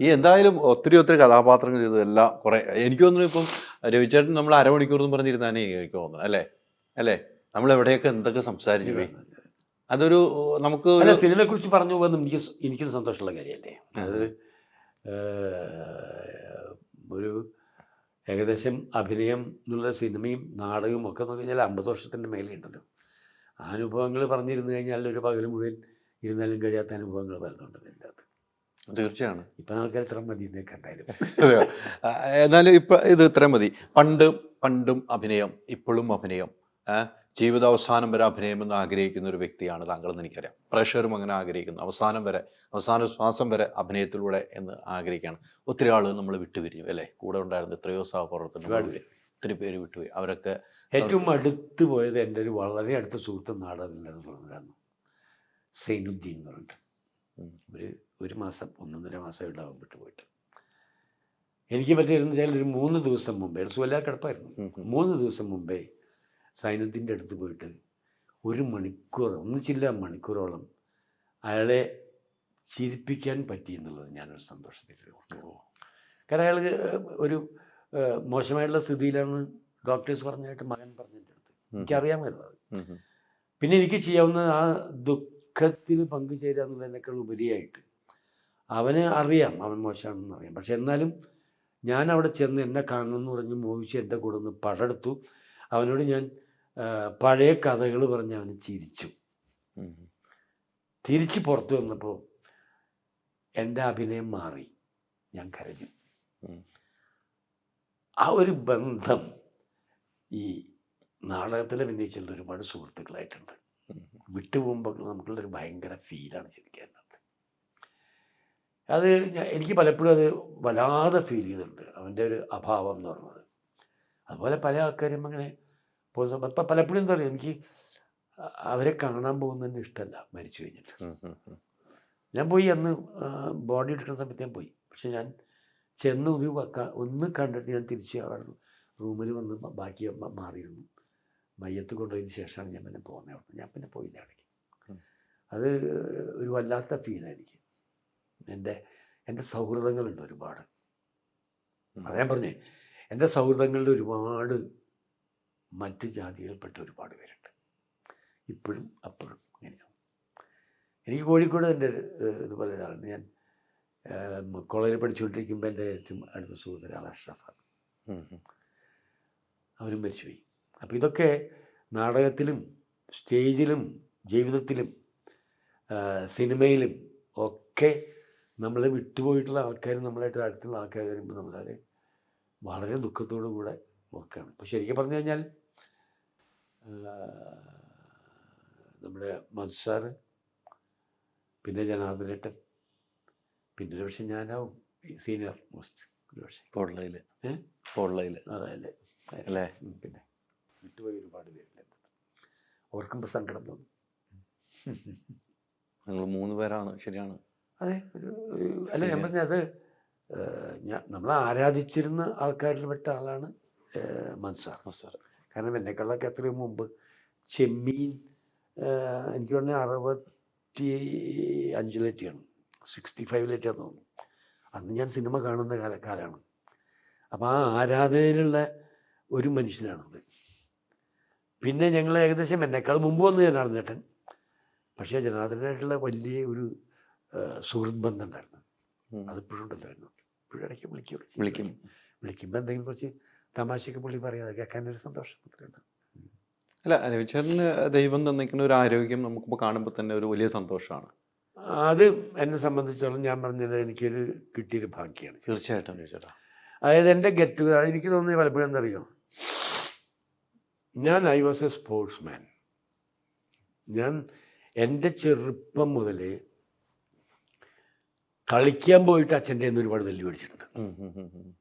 ഈ എന്തായാലും ഒത്തിരി ഒത്തിരി കഥാപാത്രങ്ങൾ ചെയ്തതെല്ലാം കുറെ. എനിക്ക് തോന്നുന്നു ഇപ്പം രവിചേട്ടൻ നമ്മൾ അരമണിക്കൂർ എന്ന് പറഞ്ഞിരുന്നാനേ എനിക്ക് തോന്നുന്നു അല്ലേ? അല്ലേ? നമ്മൾ എവിടെയൊക്കെ എന്തൊക്കെ സംസാരിച്ചു പോയി. അതൊരു നമുക്ക് സിനിമയെ കുറിച്ച് പറഞ്ഞു പോകുന്നത് എനിക്ക് എനിക്ക് സന്തോഷമുള്ള കാര്യമല്ലേ? അത്. ഒരു ഏകദേശം അഭിനയം എന്നുള്ള സിനിമയും നാടകവും ഒക്കെ നോക്കി കഴിഞ്ഞാൽ അമ്പത് വർഷത്തിന്റെ മേലെ ഉണ്ടല്ലോ ആ അനുഭവങ്ങൾ പറഞ്ഞിരുന്നു കഴിഞ്ഞാൽ ഒരു പകൽ മുഴുവൻ ഇരുന്നാലും കഴിയാത്ത അനുഭവങ്ങൾ പലതുണ്ട് എന്റെ അകത്ത്. തീർച്ചയാണ്. ഇപ്പം ആൾക്കാർ ഇത്ര മതി എന്നൊക്കെ എന്തായാലും. എന്നാലും ഇപ്പം ഇത് ഇത്ര മതി. പണ്ട് പണ്ടും അഭിനയം ഇപ്പോഴും അഭിനയം ജീവിത ജീവിതാവസാനം വരെ അഭിനയം എന്ന് ആഗ്രഹിക്കുന്ന ഒരു വ്യക്തിയാണ് താങ്കൾ എന്ന് എനിക്കറിയാം. പ്രഷറും അങ്ങനെ ആഗ്രഹിക്കുന്നു. അവസാനം വരെ അവസാന ശ്വാസം വരെ അഭിനയത്തിലൂടെ എന്ന് ആഗ്രഹിക്കുകയാണ്. ഒത്തിരി ആളുകൾ നമ്മൾ വിട്ടുപിരിഞ്ഞു അല്ലേ? കൂടെ ഉണ്ടായിരുന്ന എത്രയോ സഹപ്രവർത്തകർ ഒത്തിരി പേര് വിട്ടുപോയി. അവരൊക്കെ ഏറ്റവും അടുത്ത് പോയത് എന്റെ ഒരു വളരെ അടുത്ത സുഹൃത്ത് നാടകത്തിന്റെ പറഞ്ഞതാണ് സൈനുദ്ദീൻ എന്ന് പറഞ്ഞിട്ട്. ഒരു ഒരു മാസം ഒന്നൊന്നര മാസം ഉണ്ടാവും വിട്ടു പോയിട്ട് എനിക്ക് പറ്റിയിരുന്നു വെച്ചാൽ ഒരു മൂന്ന് ദിവസം മുമ്പേ സുവല്ലാ കിടപ്പായിരുന്നു. മൂന്ന് ദിവസം മുമ്പേ സൈനുദ്ദീന്റെ അടുത്ത് പോയിട്ട് ഒരു മണിക്കൂർ ഒന്നിച്ചില്ല മണിക്കൂറോളം അയാളെ ചിരിപ്പിക്കാൻ പറ്റി എന്നുള്ളത് ഞാനൊരു സന്തോഷത്തിൽ കാരണം അയാൾ ഒരു മോശമായിട്ടുള്ള സ്ഥിതിയിലാണ് ഡോക്ടേഴ്സ് പറഞ്ഞായിട്ട് മകൻ പറഞ്ഞതിന്റെ അടുത്ത് വരുന്നത് അത്. പിന്നെ എനിക്ക് ചെയ്യാവുന്ന ആ ദുഃഖത്തിൽ പങ്കുചേരുക എന്നുള്ളതിനേക്കാൾ ഉപരിയായിട്ട് അവന് അറിയാം അവൻ മോശമാണെന്ന് അറിയാം. പക്ഷെ എന്നാലും ഞാൻ അവിടെ ചെന്ന് എന്നെ കാണണമെന്ന് പറഞ്ഞ് മോഹിച്ച് എന്റെ കൂടെ ഒന്ന് പടമെടുത്തു അവനോട് ഞാൻ പഴയ കഥകൾ പറഞ്ഞ് അവന് ചിരിച്ചു. തിരിച്ച് പുറത്തു വന്നപ്പോൾ എന്റെ അഭിനയം മാറി. ഞാൻ കരഞ്ഞു. ആ ഒരു ബന്ധം ഈ നാടകത്തിൽ അഭിനയിച്ചുള്ള ഒരുപാട് സുഹൃത്തുക്കളായിട്ടുണ്ട്. വിട്ടുപോകുമ്പോൾ നമുക്കുള്ളൊരു ഭയങ്കര ഫീലാണ് ശരിക്കും അതിനകത്ത്. അത് എനിക്ക് പലപ്പോഴും അത് വല്ലാതെ ഫീൽ ചെയ്തിട്ടുണ്ട്. അവന്റെ ഒരു അഭാവം എന്ന് പറഞ്ഞത്. അതുപോലെ പല ആൾക്കാരും അങ്ങനെ ഇപ്പം പലപ്പോഴും എന്താ പറയുക എനിക്ക് അവരെ കാണാൻ പോകുന്നതിന് ഇഷ്ടമല്ല മരിച്ചു കഴിഞ്ഞിട്ട്. ഞാൻ പോയി അന്ന് ബോഡി എടുക്കുന്ന സമയത്ത് ഞാൻ പോയി. പക്ഷെ ഞാൻ ചെന്ന് ഒരു ഒന്ന് കണ്ടിട്ട് ഞാൻ തിരിച്ച് അവരുടെ റൂമിൽ വന്ന് ബാക്കി മാറിയിരുന്നു. മയ്യത്ത് കൊണ്ടുപോയതിന് ശേഷമാണ് ഞാൻ പിന്നെ പോകുന്നത് അവിടെ ഞാൻ പിന്നെ പോയില്ല അവിടേക്ക്. അത് ഒരു വല്ലാത്ത ഫീലായിരിക്കും എന്റെ എന്റെ സൗഹൃദങ്ങളുണ്ട് ഒരുപാട്. അത് ഞാൻ പറഞ്ഞേ എന്റെ സൗഹൃദങ്ങളിൽ ഒരുപാട് മറ്റ് ജാതികൾപ്പെട്ട ഒരുപാട് പേരുണ്ട്. ഇപ്പോഴും അപ്പോഴും ഇങ്ങനെയാണ് എനിക്ക് കോഴിക്കോട് എന്റെ ഇതുപോലെ ഒരാളുണ്ട്. ഞാൻ കോളേജിൽ പഠിച്ചുകൊണ്ടിരിക്കുമ്പോൾ എന്റെ ഏറ്റവും അടുത്ത സുഹൃത്ത് ഒരാൾ അഷ്റഫാണ്. അവരും മരിച്ചുപോയി അപ്പോൾ ഇതൊക്കെ നാടകത്തിലും സ്റ്റേജിലും ജീവിതത്തിലും സിനിമയിലും ഒക്കെ നമ്മൾ വിട്ടുപോയിട്ടുള്ള ആൾക്കാർ നമ്മളായിട്ട് അടുത്തുള്ള ആൾക്കാർ വരുമ്പോൾ നമ്മളത് വളരെ ദുഃഖത്തോടു കൂടെ ഓർക്കുകയാണ് ഇപ്പോൾ ശരിക്കും പറഞ്ഞു കഴിഞ്ഞാൽ നമ്മുടെ മധുസാർ പിന്നെ ജനാർദ്ദനേട്ടൻ പിന്നെ ഒരു പക്ഷേ ഞാനാവും സീനിയർ മോസ്റ്റ്. ഒരു പക്ഷേ ഏഹ് ഉള്ളതിൽ ഏ? ഇപ്പോൾ ഉള്ളതിൽ അതല്ലേ അല്ലേ? പിന്നെ വിട്ടുപോയി ഒരുപാട് പേരുണ്ട് ഓർക്കുമ്പോൾ സങ്കടം തോന്നും. നിങ്ങൾ മൂന്ന് പേരാണ് ശരിയാണ്. അതെ അല്ല ഞാൻ. പറഞ്ഞത് ഏഹ്, ഞാൻ നമ്മൾ ആരാധിച്ചിരുന്ന ആൾക്കാരിൽ പെട്ട ആളാണ് മൻസാർ. മൻസാർ. കാരണം എന്നെക്കാളൊക്കെ എത്രയും മുമ്പ് ചെമ്മീൻ എനിക്ക് പറഞ്ഞാൽ അറുപത്തി അഞ്ചിലെറ്റിയാണ് സിക്സ്റ്റി ഫൈവിലെറ്റിയാന്ന് തോന്നുന്നു. അന്ന് ഞാൻ സിനിമ കാണുന്ന കാലക്കാലാണ് കാലമാണ്. അപ്പോൾ ആ ആരാധനയിലുള്ള ഒരു മനുഷ്യനാണത് പിന്നെ ഞങ്ങൾ ഏകദേശം എന്നെക്കാൾ മുമ്പ് വന്നു ജനാർദ്ദനേട്ടൻ പക്ഷേ ജനാർദ്ദനായിട്ടുള്ള വലിയ ഒരു സുഹൃത്ത് ബന്ധം ഉണ്ടായിരുന്നു. അതിപ്പോഴും ഉണ്ടല്ലോ. ഇപ്പോഴും ഇടയ്ക്ക് വിളിക്കുക വിളിക്കും. വിളിക്കുമ്പോൾ എന്തെങ്കിലും കുറച്ച് തമാശയ്ക്ക് പുള്ളി പറയാതെ അത് കേൾക്കാനൊരു സന്തോഷം അല്ല രവിചേട്ടന് ദൈവം തന്നിരിക്കുന്ന ഒരു ആരോഗ്യം നമുക്കിപ്പോൾ കാണുമ്പോൾ തന്നെ ഒരു വലിയ സന്തോഷമാണ്. അത് എന്നെ സംബന്ധിച്ചോളം ഞാൻ പറഞ്ഞത് എനിക്കൊരു കിട്ടിയൊരു ഭാഗ്യമാണ് തീർച്ചയായിട്ടും രവിചേട്ടാ അതായത് എന്റെ ഗെറ്റ് എനിക്ക് തോന്നിയ പലപ്പോഴും എന്തറിയോ? ഞാൻ I was a sportsman ഞാൻ എന്റെ ചെറുപ്പം മുതൽ കളിക്കാൻ പോയിട്ട് അച്ഛന്റെ നിന്ന് ഒരുപാട് തല്ലി മേടിച്ചിട്ടുണ്ട്. ഉം.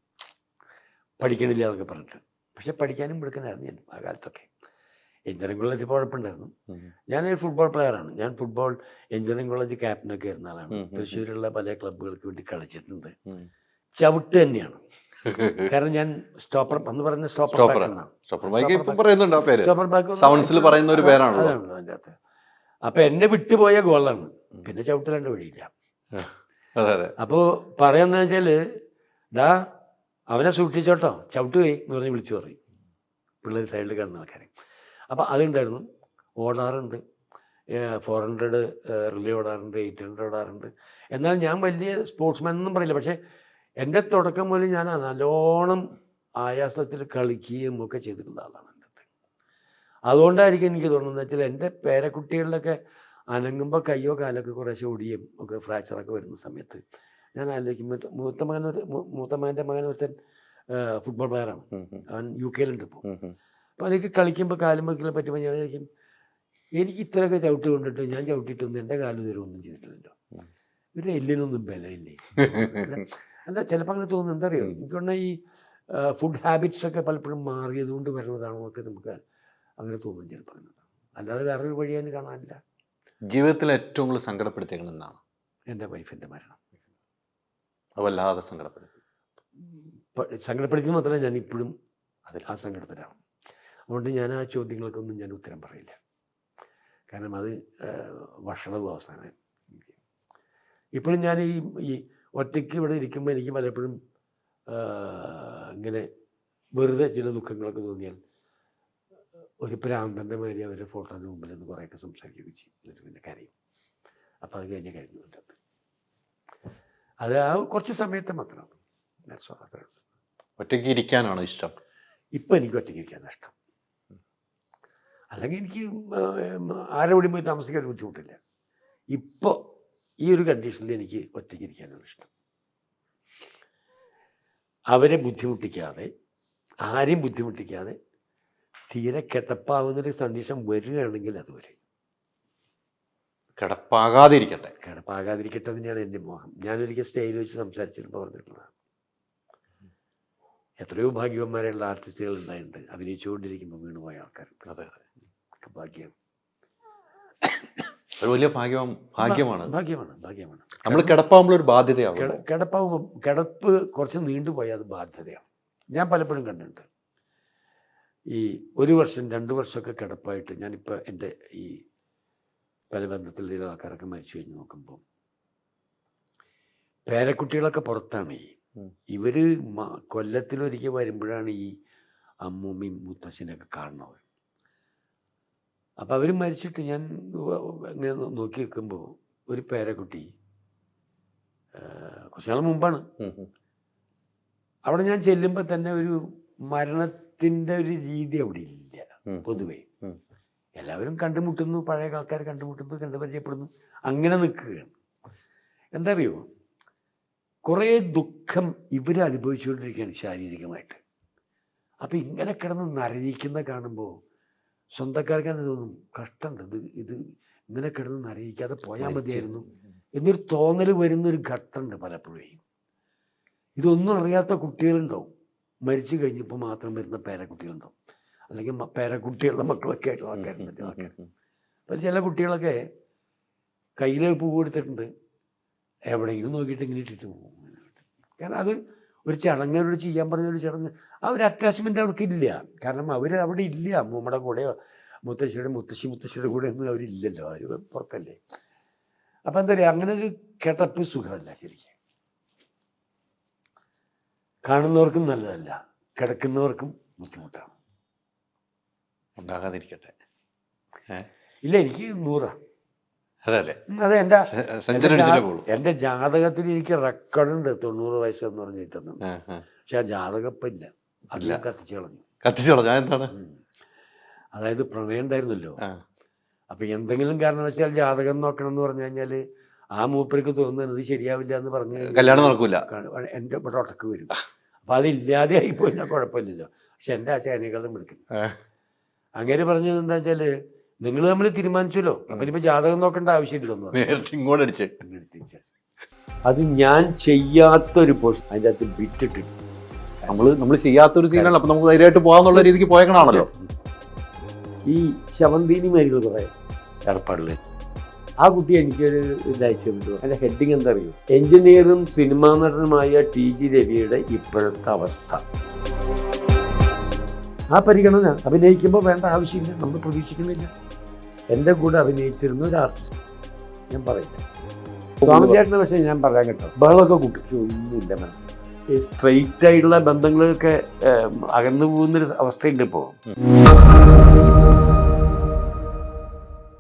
പഠിക്കണില്ല എന്നൊക്കെ പറഞ്ഞിട്ട്. പക്ഷെ പഠിക്കാനും പഠിക്കാനായിരുന്നു ഞാൻ ആ കാലത്തൊക്കെ. എഞ്ചിനീയറിംഗ് കോളേജിൽ കുഴപ്പമുണ്ടായിരുന്നു ഞാനൊരു ഞാൻ ഒരു ഫുട്ബോൾ പ്ലെയറാണ് ഞാൻ ഫുട്ബോൾ എഞ്ചിനീയറിംഗ് കോളേജ് ക്യാപ്റ്റനൊക്കെ ആയിരുന്ന ആളാണ്. തൃശ്ശൂരുള്ള പല ക്ലബ്ബുകൾക്ക് വേണ്ടി കളിച്ചിട്ടുണ്ട്. ചവിട്ട് തന്നെയാണ്. കാരണം ഞാൻ സ്റ്റോപ്പർ എന്ന് പറയുന്ന സ്റ്റോപ്പർ സ്റ്റോപ്പർ. സ്റ്റോപ്പർ ബൈക്ക് ഇപ്പൊ പറയുന്നുണ്ട് ആ പേര്. സ്റ്റോപ്പർ ബാക്ക് സൗണ്ട്സിൽ പറയുന്ന ഒരു പേരാണ് അതിന്റെ അകത്ത് അപ്പൊ എന്നെ വിട്ടുപോയ ഗോളാണ്. പിന്നെ ചവിട്ടലാണ്ട് വഴിയില്ല. അപ്പോൾ പറയുന്നത് വെച്ചാൽ ഡാ അവനെ സൂക്ഷിച്ചോട്ടോ. ചവിട്ട് പോയി എന്ന് പറഞ്ഞ് വിളിച്ചു പറയും. പിള്ളേർ സൈഡിൽ കാണുന്ന ആൾക്കാരെ. അപ്പോൾ അതുണ്ടായിരുന്നു. ഓടാറുണ്ട്. ഫോർ ഹൺഡ്രഡ് റിലേ ഓടാറുണ്ട് എയ്റ്റ് ഹൺഡ്രഡ് ഓടാറുണ്ട്. എന്നാൽ ഞാൻ വലിയ സ്പോർട്സ്മാൻ ഒന്നും പറയില്ല. പക്ഷേ എന്റെ തുടക്കം മുതൽ ഞാൻ നല്ലോണം ആയാസത്തിൽ കളിക്കുകയും ഒക്കെ ചെയ്തിട്ടുള്ള ആളാണ് എന്റെ അതുകൊണ്ടായിരിക്കും എനിക്ക് തോന്നുന്നത് വെച്ചാൽ എന്റെ പേരക്കുട്ടികളിലൊക്കെ അനങ്ങുമ്പോൾ കയ്യോ കാലൊക്കെ കുറേശ്ശെ ഒടിയും ഒക്കെ ഫ്രാക്ചറൊക്കെ വരുന്ന സമയത്ത് ഞാൻ ആലോചിക്കും മൂത്ത മകൻ ഒരു- മൂത്ത മകന്റെ മകൻ ഒരുത്തൻ ഫുട്ബോൾ പ്ലെയറാണ് അവൻ യു കെയിലുണ്ട് ഇപ്പോൾ. അപ്പോൾ എനിക്ക് കളിക്കുമ്പോൾ കാലും വെക്കലും പറ്റുമ്പോൾ ഞാൻ വിചാരിക്കും എനിക്ക് ഇത്രയൊക്കെ ചവിട്ട് കൊണ്ടിട്ട് ഞാൻ ചവിട്ടിയിട്ടൊന്നും എന്റെ കാലം ഇതുവരെ ഒന്നും ചെയ്തിട്ടില്ലല്ലോ. ഇവരുടെ എല്ലിനൊന്നും ബലമില്ലേ? അല്ല ചിലപ്പോൾ അങ്ങനെ തോന്നുന്നു. എന്തറിയോ എനിക്ക് പറഞ്ഞാൽ ഈ ഫുഡ് ഹാബിറ്റ്സ് ഒക്കെ പലപ്പോഴും മാറിയത് കൊണ്ട് വരുന്നതാണോ ഒക്കെ നമുക്ക് അങ്ങനെ തോന്നും ചിലപ്പോൾ അങ്ങനെ അല്ലാതെ വേറൊരു വഴി അതിന് കാണാനില്ല. ജീവിതത്തിൽ ഏറ്റവും കൂടുതൽ സങ്കടപ്പെടുത്തിയേക്കണം എന്നാണ് എന്റെ വൈഫിന്റെ മരണം. അതല്ലാതെ സങ്കടപ്പെടുത്തി. സങ്കടപ്പെടുത്തി മാത്രമല്ല ഞാൻ ഇപ്പോഴും അതിൽ ആ സങ്കടത്തിലാണ്. അതുകൊണ്ട് ഞാൻ ആ ചോദ്യങ്ങൾക്കൊന്നും ഞാൻ ഉത്തരം പറയില്ല. കാരണം അത് വഷളവും അവസാനം ഇപ്പോഴും ഞാൻ ഈ ഈ ഒറ്റയ്ക്ക് ഇവിടെ ഇരിക്കുമ്പോൾ എനിക്ക് പലപ്പോഴും ഇങ്ങനെ വെറുതെ ചില ദുഃഖങ്ങളൊക്കെ തോന്നിയാൽ ഒരു പ്രാന്തന്റെ മാതിരി അവരുടെ ഫോട്ടോന്റെ മുമ്പിൽ നിന്ന് കുറേയൊക്കെ സംസാരിക്കുകയും ചെയ്യും. എന്നിട്ട് പിന്നെ കരയും. അപ്പോൾ അത് കഴിഞ്ഞ് കഴിഞ്ഞുണ്ട് അത് ആ കുറച്ച് സമയത്തെ മാത്രമാണ് മാത്രമാണ് ഒറ്റയ്ക്ക് ഇരിക്കാനാണോ ഇഷ്ടം? ഇപ്പം എനിക്ക് ഒറ്റയ്ക്ക് ഇരിക്കാൻ ഇഷ്ടം. അല്ലെങ്കിൽ എനിക്ക് ആരോടും പോയി താമസിക്കാൻ ബുദ്ധിമുട്ടില്ല. ഇപ്പോൾ ഈ ഒരു കണ്ടീഷനിൽ എനിക്ക് ഒറ്റയ്ക്ക് ഇരിക്കാനാണ് ഇഷ്ടം. അവരെ ബുദ്ധിമുട്ടിക്കാതെ ആരെയും ബുദ്ധിമുട്ടിക്കാതെ തീരെ കിടപ്പാവുന്നൊരു സന്ദേശം വരികയാണെങ്കിൽ അതുവരെ കിടപ്പാകാതിരിക്കട്ടെ. കിടപ്പാകാതിരിക്കട്ടെ തന്നെയാണ് എന്റെ മോഹം. ഞാനൊരിക്കൽ സ്റ്റേജിൽ വെച്ച് സംസാരിച്ചിട്ട് പറഞ്ഞിട്ടുള്ളതാണ് എത്രയോ ഭാഗ്യവന്മാരുള്ള ആർട്ടിസ്റ്റുകൾ ഉണ്ടായിട്ടുണ്ട്. അഭിനയിച്ചുകൊണ്ടിരിക്കുമ്പോൾ വീണുപോയ ആൾക്കാർ അതെ ഭാഗ്യം. ഒരു വലിയ ഭാഗ്യം ഭാഗ്യമാണ്. ഭാഗ്യമാണ് ഭാഗ്യമാണ്. നമ്മൾ കിടപ്പാകുമ്പോൾ ഒരു ബാധ്യതയാണ് കിടപ്പാകുമ്പോൾ കിടപ്പ് കുറച്ച് നീണ്ടുപോയാൽ അത് ബാധ്യതയാണ്. ഞാൻ പലപ്പോഴും കണ്ടിട്ടുണ്ട്. ഈ ഒരു വർഷം രണ്ട് വർഷമൊക്കെ കിടപ്പായിട്ട് ഞാനിപ്പോൾ എന്റെ ഈ പല ബന്ധത്തിലുള്ള ആൾക്കാരൊക്കെ മരിച്ചു കഴിഞ്ഞ് നോക്കുമ്പോൾ പേരക്കുട്ടികളൊക്കെ പുറത്താണ്. ഈ ഉം. ഇവർ മ- കൊല്ലത്തിലൊരിക്കൽ വരുമ്പോഴാണ് ഈ അമ്മൂമ്മയും മുത്തശ്ശനൊക്കെ കാണുന്നത്. അപ്പം അവർ മരിച്ചിട്ട് ഞാൻ ഇങ്ങനെ നോക്കി നിൽക്കുമ്പോൾ ഒരു പേരക്കുട്ടി കുറച്ച് നാൾ മുമ്പാണ്. അവിടെ ഞാൻ ചെല്ലുമ്പോൾ തന്നെ ഒരു മരണത്തിന്റെ ഒരു രീതി അവിടെ ഇല്ല പൊതുവെ. എല്ലാവരും കണ്ടുമുട്ടുന്നു പഴയ ആൾക്കാർ കണ്ടുമുട്ടുന്നു കണ്ടു പരിചയപ്പെടുന്നു അങ്ങനെ നിൽക്കുകയാണ്. എന്താ അറിയോ കുറേ ദുഃഖം ഇവർ അനുഭവിച്ചുകൊണ്ടിരിക്കുകയാണ് ശാരീരികമായിട്ട്. അപ്പം ഇങ്ങനെ കിടന്ന് നരയിക്കുന്ന കാണുമ്പോൾ സ്വന്തക്കാർക്ക് തന്നെ തോന്നും കഷ്ടമുണ്ട് ഇത് ഇത് ഇങ്ങനെ കിടന്ന് അറിയിക്കാതെ പോയാൽ മതിയായിരുന്നു എന്നൊരു തോന്നൽ വരുന്നൊരു ഘട്ടമുണ്ട് പലപ്പോഴും. ഇതൊന്നും അറിയാത്ത കുട്ടികളുണ്ടാവും. മരിച്ചു കഴിഞ്ഞപ്പോൾ മാത്രം വരുന്ന പേരക്കുട്ടികളുണ്ടാവും. അല്ലെങ്കിൽ പേരക്കുട്ടികളുടെ മക്കളൊക്കെ ആയിട്ടുള്ള ആൾക്കാരുണ്ട് ആൾക്കാർ അപ്പം ചില കുട്ടികളൊക്കെ കയ്യിൽ പൂ കൊടുത്തിട്ടുണ്ട് എവിടെയെങ്കിലും നോക്കിയിട്ട് ഇങ്ങനെ ഇട്ടിട്ട് പോകും. കാരണം അത് ഒരു ചടങ്ങിനോട് ചെയ്യാൻ പറഞ്ഞ ഒരു ചടങ്ങ്. ആ ഒരു അറ്റാച്ച്മെന്റ് അവർക്ക് ഇല്ല. കാരണം അവർ അവിടെ ഇല്ല. അമ്മൂമ്മയുടെ കൂടെ മുത്തശ്ശിയുടെ മുത്തശ്ശി മുത്തശ്ശിയുടെ കൂടെ ഒന്നും അവരില്ലല്ലോ. അവർ പുറത്തല്ലേ. അപ്പം എന്താ പറയുക അങ്ങനെ ഒരു കിടപ്പ് സുഖമല്ല ശരിക്കും. കാണുന്നവർക്കും നല്ലതല്ല. കിടക്കുന്നവർക്കും ബുദ്ധിമുട്ടാണ്. ഉണ്ടാകാതിരിക്കട്ടെ. ഇല്ല എനിക്ക് നൂറാ. അതെ എന്റെ എന്റെ ജാതകത്തിൽ എനിക്ക് റെക്കോർഡുണ്ട് തൊണ്ണൂറ് വയസ്സെന്ന് പറഞ്ഞ് തന്നെ പക്ഷെ ആ ജാതകം ഇപ്പം ഇല്ല. അത് ഞാൻ കത്തിച്ചു കളഞ്ഞു. എന്താണ് അതായത് പ്രണയം ഉണ്ടായിരുന്നല്ലോ. അപ്പം എന്തെങ്കിലും കാരണവശാൽ ജാതകം നോക്കണം എന്ന് പറഞ്ഞു കഴിഞ്ഞാൽ ആ മൂപ്പർക്ക് തോന്നുന്നത് ഇത് ശരിയാവില്ല എന്ന് പറഞ്ഞു കല്യാണം നടക്കൂല. എന്റെ ഇവിടെ ഒട്ടക്ക് വരും. അപ്പം അതില്ലാതെ ആയിപ്പോയില്ല കുഴപ്പമില്ലല്ലോ. പക്ഷെ എന്റെ ആ ചേനകളും എടുക്കും അങ്ങനെ പറഞ്ഞത് എന്താ വെച്ചാൽ നിങ്ങൾ തമ്മിൽ തീരുമാനിച്ചല്ലോ. അപ്പൊ ഇനിയിപ്പോ ജാതകം നോക്കേണ്ട ആവശ്യമില്ലെന്ന് പറഞ്ഞു. ഇങ്ങോട്ട് അടിച്ച്. അത് ഞാൻ ചെയ്യാത്തൊരു പോസ്റ്റ് അതിന്റെ അകത്ത് ബിറ്റിട്ടിട്ട് നമ്മൾ നമ്മൾ ചെയ്യാത്തൊരു സീനാണ് അപ്പൊ നമുക്ക് ധൈര്യമായിട്ട് പോകാന്നുള്ള രീതിക്ക് പോയേക്കണാണല്ലോ ഈ ശവന്തീനി മാരികൾ കുറെ ഏർപ്പാടിൽ ആ കുട്ടി എനിക്കൊരു ഇതയച്ചു അതിന്റെ ഹെഡിങ് എന്താ അറിയോ എഞ്ചിനീയറും സിനിമാ നടനുമായ ടി ജി രവിയുടെ ഇപ്പോഴത്തെ അവസ്ഥ. ആ പരിഗണന അഭിനയിക്കുമ്പോൾ വേണ്ട ആവശ്യമില്ല. നമ്മൾ പ്രതീക്ഷിക്കുന്നില്ല. എന്റെ കൂടെ അഭിനയിച്ചിരുന്ന ഒരു ആർട്ടിസ്റ്റ് ഞാൻ പറയില്ല സ്വാമിചേട്ടനെ പക്ഷേ ഞാൻ പറയാൻ കേട്ടോ. ബഹളമൊക്കെ കുട്ടിക്ക് ഒന്നുമില്ല മനസ്സിൽ സ്ട്രെയിറ്റ് ആയിട്ടുള്ള ബന്ധങ്ങളൊക്കെ അകന്നു പോകുന്നൊരു അവസ്ഥയുണ്ട് ഇപ്പോൾ